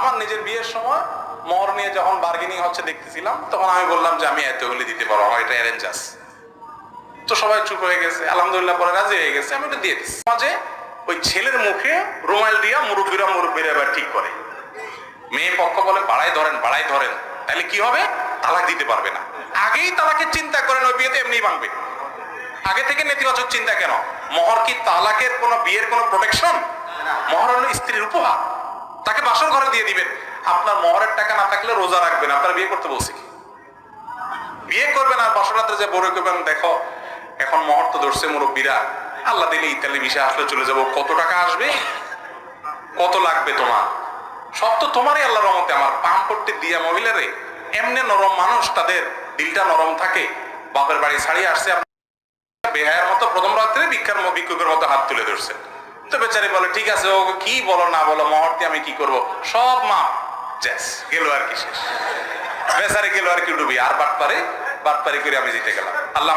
আমার নিজের বিয়ের সময় মোহর নিয়ে যখন বার্গেনিং হচ্ছে দেখতেছিলাম, তখন আমি বললাম যে আমি এত হলে দিতে পারব আমার এটা অ্যারেঞ্জ আছে। তো সবাই চুপ হয়ে গেছে, আলহামদুলিল্লাহ পরে রাজি হয়ে গেছে, আমি ওটা দিয়ে দিচ্ছি মাঝে ওই ছেলের মুখে রুমাল দিয়া মুরব্বীরা মুরব্বীরা এবার ঠিক করে। মেয়ে পক্ষ বলে বাড়াই ধরেন বাড়াই ধরেন। তাহলে কি হবে? তালাক দিতে পারবে না। আগেই তালাকের চিন্তা করেন, ওই বিয়েতে এমনি ভাঙবে। আগে থেকে নেতিবাচক চিন্তা কেন? মহর কি তালাকের কোনো বিয়ের কোনো প্রোটেকশন মহর হলো স্ত্রীর উপহার। তাকে বাসর ঘরে দিয়ে দিবেন। আপনার মহরের টাকা না থাকলে রোজা রাখবেন। আপনার বিয়ে করতে বলছি কি? বিয়ে করবেন আর বাসর রাত্রে যে বড় করবেন, দেখো, এখন মহর তো ধরছে মুরব্বীরা। আল্লাহ দিলে ইতালি বিষয় আসলে চলে যাব। কত টাকা আসবে? কত লাগবে তোমার? সব তো তোমারই আল্লাহ রহমতে। আমার পাম করতে দিয়া মহিলারে, এমনি নরম মানুষ, তাদের দিলটা নরম থাকে। বাপের বাড়ি ছাড়িয়ে আসছে। বেহায়ের মতো প্রথম রাত্রে ভিক্ষার ম- ভিক্ষুকের মতো হাত তুলে ধরছে তো বেচারি বলে, ঠিক আছে, ও কি বলো, না বলো, মহর্তি আমি কি করব? সব মা জ্যাস, গেল আর কি শেষ। বেচারি গেল আর কি ডুবি আর বাটপারে, বাটপারি করে আমি জিতে গেলাম। আল্লাহ